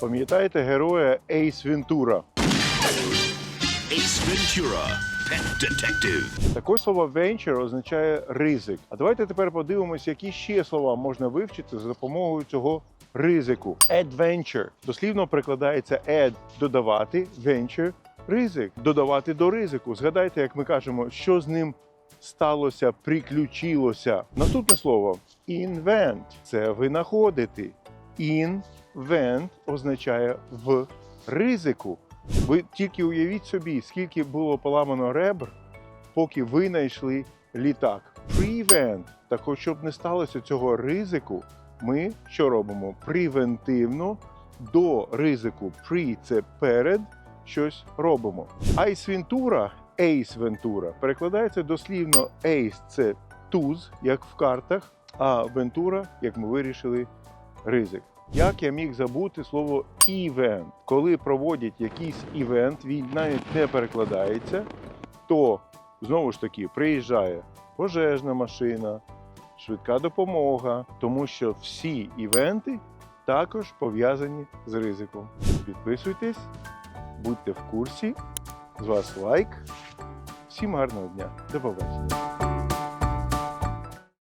Пам'ятаєте героя Ейс Вентура? Ace Ventura, Pet Detective. Так слово venture означає ризик. А давайте тепер подивимося, які ще слова можна вивчити за допомогою цього ризику. Adventure. Дослівно прикладається add – додавати, venture – ризик. Додавати до ризику. Згадайте, як ми кажемо, що з ним сталося, приключилося. Наступне слово invent – це винаходити. Invent означає в ризику. Ви тільки уявіть собі, скільки було поламано ребр, поки ви знайшли літак. Prevent. Так от, щоб не сталося цього ризику, ми що робимо? Превентивно до ризику. Pre – це перед щось робимо. Ice Ventura, Ace Ventura перекладається дослівно Ace – це туз, як в картах, а Ventura, як ми вирішили, ризик. Як я міг забути слово івент? Коли проводять якийсь івент, він навіть не перекладається, то знову ж таки приїжджає пожежна машина, швидка допомога, тому що всі івенти також пов'язані з ризиком. Підписуйтесь, будьте в курсі. З вас лайк. Всім гарного дня. До побачення.